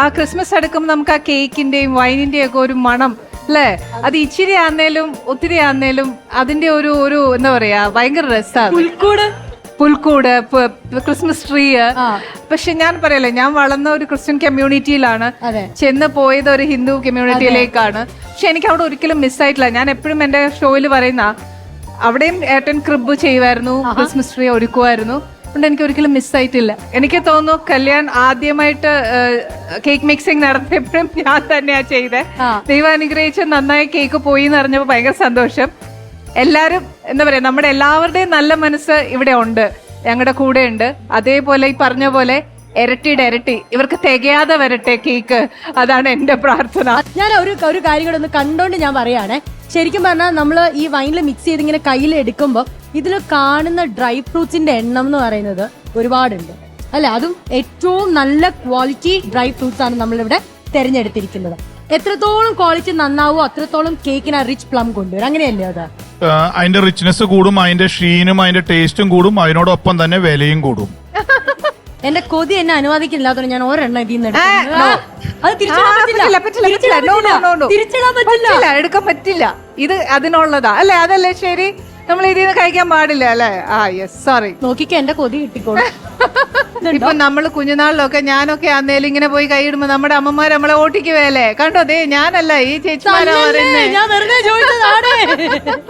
ആ ക്രിസ്മസ് അടുക്കുമ്പോൾ നമുക്ക് ആ കേക്കിന്റെയും വൈനിന്റെയും ഒക്കെ ഒരു മണം അല്ലേ? അത് ഇച്ചിരി ആന്നേലും ഒത്തിരി ആന്നേലും അതിന്റെ ഒരു ഒരു എന്താ പറയാ ഭയങ്കര രസമാണ് പുൽക്കൂട്? പുൽക്കൂട് ക്രിസ്മസ് ട്രീ പക്ഷെ ഞാൻ പറയല്ലേ ഞാൻ വളർന്ന ഒരു ക്രിസ്ത്യൻ കമ്മ്യൂണിറ്റിയിലാണ്. ചെന്ന് പോയത് ഒരു ഹിന്ദു കമ്മ്യൂണിറ്റിയിലേക്കാണ് പക്ഷെ എനിക്ക് അവിടെ ഒരിക്കലും മിസ്സായിട്ടില്ല ഞാൻ എപ്പോഴും എന്റെ ഷോയിൽ പറയുന്ന അവിടെയും ഏട്ടൻ ക്രിബ് ചെയ്യുമായിരുന്നു ക്രിസ്മസ് ട്രീ ഒരുക്കുമായിരുന്നു. അതുകൊണ്ട് എനിക്ക് ഒരിക്കലും മിസ്സായിട്ടില്ല എനിക്ക് തോന്നുന്നു കല്യാൺ ആദ്യമായിട്ട് കേക്ക് മിക്സിംഗ് നടത്തിയപ്പോഴും ഞാൻ തന്നെയാ ചെയ്തേ. ദൈവം അനുഗ്രഹിച്ച് നന്നായി കേക്ക് പോയി എന്ന് അറിഞ്ഞപ്പോൾ ഭയങ്കര സന്തോഷം. എല്ലാവരും എന്താ പറയാ നമ്മുടെ എല്ലാവരുടെയും നല്ല മനസ്സ് ഇവിടെ ഉണ്ട്. ഞങ്ങളുടെ കൂടെ ഉണ്ട്. അതേപോലെ ഈ പറഞ്ഞ പോലെ ഇരട്ടിയുടെ ഇരട്ടി ഇവർക്ക് തികയാതെ വരട്ടെ കേക്ക് അതാണ് എന്റെ പ്രാർത്ഥന. ഞാൻ ഒരു ഒരു കാര്യം കൂടെ ഒന്ന് കണ്ടോണ്ട് ഞാൻ പറയാണ്. ശരിക്കും പറഞ്ഞാൽ നമ്മൾ ഈ വൈനിൽ മിക്സ് ചെയ്ത് ഇങ്ങനെ കയ്യിൽ എടുക്കുമ്പോൾ ഇതിൽ കാണുന്ന ഡ്രൈ ഫ്രൂട്ട്സിന്റെ എണ്ണം എന്ന് പറയുന്നത് ഒരുപാടുണ്ട്. അല്ല? അതും ഏറ്റവും നല്ല ക്വാളിറ്റി ഡ്രൈ ഫ്രൂട്ട്സ് ആണ് നമ്മളിവിടെ തെരഞ്ഞെടുത്തിരിക്കുന്നത്. എത്രത്തോളം ക്വാളിറ്റി നന്നാവോ അത്രത്തോളം കേക്കിന് ആ റിച്ച് പ്ലം കൊണ്ടുവരും. അങ്ങനെയല്ലേ അത്? അതിന്റെ റിച്ച്നെസ് കൂടും അതിന്റെ ഷീനും അതിന്റെ ടേസ്റ്റും കൂടും അതിനോടൊപ്പം തന്നെ വിലയും കൂടും. എന്റെ കൊതി എന്നെ അനുവദിക്കില്ലാത്തതുകൊണ്ട് ഞാൻ ഒരെണ്ണം ഇതിൽ നിന്ന് അത് തിരിച്ചിടാൻ പറ്റില്ല എടുക്കാൻ പറ്റില്ല. ഇത് അതിനുള്ളതാ. അല്ലെ? അതല്ലേ ശരി? നമ്മൾ ഇതിൽ നിന്ന് കഴിക്കാൻ പാടില്ല അല്ലേ? ആ യെസ് സോറി നോക്കിക്കോ എന്റെ കൊതി കിട്ടിക്കോളും. ഇപ്പൊ നമ്മൾ കുഞ്ഞുനാളിലൊക്കെ ഞാനൊക്കെ അന്നേലും ഇങ്ങനെ പോയി കൈയിടുമ്പോ നമ്മുടെ അമ്മമാർ നമ്മളെ ഓട്ടിക്കുവല്ലേ? കണ്ടോ ദേ ഞാനല്ല ഈ ചേച്ചിമാരാ പറയുന്നേ. ഞാൻ വെറുതെ ചോദിച്ചതാണ്.